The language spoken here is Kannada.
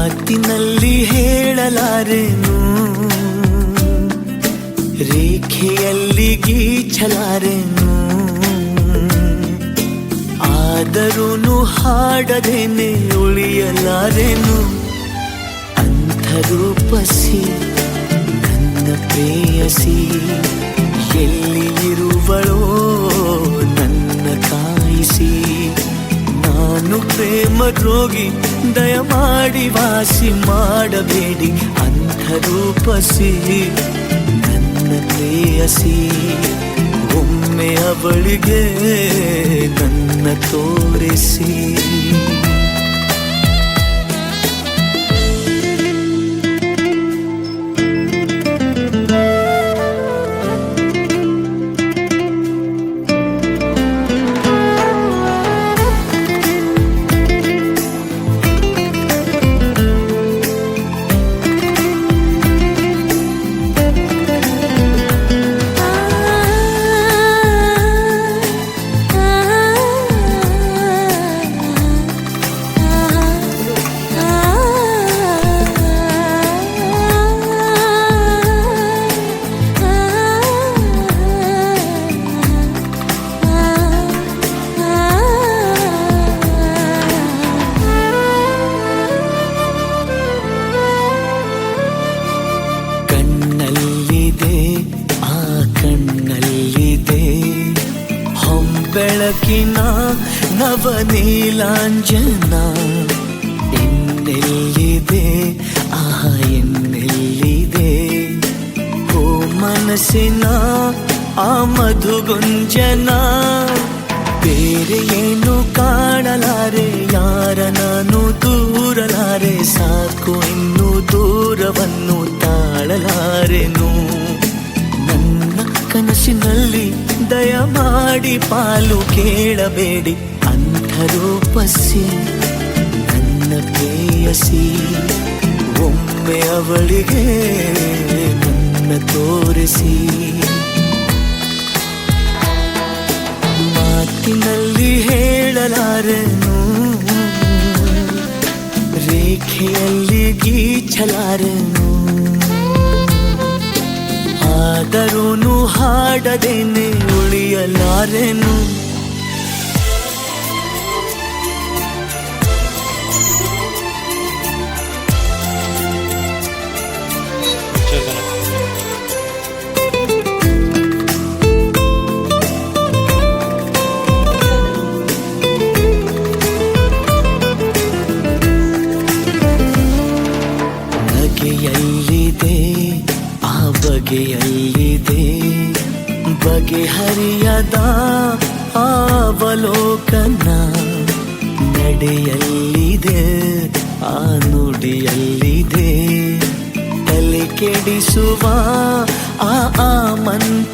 ಮಾತಿನಲ್ಲಿ ಹೇಳಲಾರೆನು? ರೇಖೆಯಲ್ಲಿ ಗೀಚಲಾರೆನು? ಆದರೂ ಹಾಡದೇನೆ ಉಳಿಯಲಾರೆನು? ಅಂಥ ರೂಪಸಿ ನನ್ನ ಪ್ರೇಯಸಿ ನಾನು ಪ್ರೇಮ ರೋಗಿ ದಯಮಾಡಿ ವಾಸಿ ಮಾಡಬೇಡಿ. ಅಂಥ ರೂಪಸಿ ನನ್ನ ಪ್ರೇಯಸಿ. ಒಮ್ಮೆ ಅವಳಿಗೆ ನನ್ನ ತೋರಿಸಿ. ಹೊಂಬೆಳಕಿನ ನವನೀಲಾಂಜನ. ಎನ್ನೆಲ್ಲಿದೆ ಆ ಎನ್ನೆಲ್ಲಿದೆ ಓ ಮನಸ್ಸಿನ ಆ ಮಧುಗುಂಜನ. ಬೇರೆ ಏನು ಕಾಣಲಾರೆ? ಯಾರ ನಾನು ದೂರಲಾರೆ? ಸಾಕು ಇನ್ನು ದೂರವನ್ನು ತಾಳಲಾರೆನು? ನನ್ನ ಕನಸಿನಲ್ಲಿ ದಯಮಾಡಿ ಪಾಲು ಕೇಳಬೇಡಿ. ಅಂಥ ರೂಪಸಿ ನನ್ನ ಪ್ರೇಯಸಿ, ಒಮ್ಮೆ ಅವಳಿಗೆ ನನ್ನ ತೋರಿಸಿ. ಮಾತಿನಲ್ಲಿ ಹೇಳಲಾರನು ರೇಖೆಯಲ್ಲಿ ಗೀಚಲಾರೆನು ಆದರೂ ಹಾಡದೇನೆ ಉಳಿಯಲಾರೆನು? ನಗೆಯಲ್ಲಿದೆ ಆ ಬಗೆಯಲ್ಲಿದೆ. ಬಗೆಹರಿಯದ ಅವಲೋಕನ ನಡೆಯಲ್ಲಿದೆ ಆ ನುಡಿಯಲ್ಲಿದೆ. ತಲೆ ಕೆಡಿಸುವ ಆ ಮಂತ್ರನ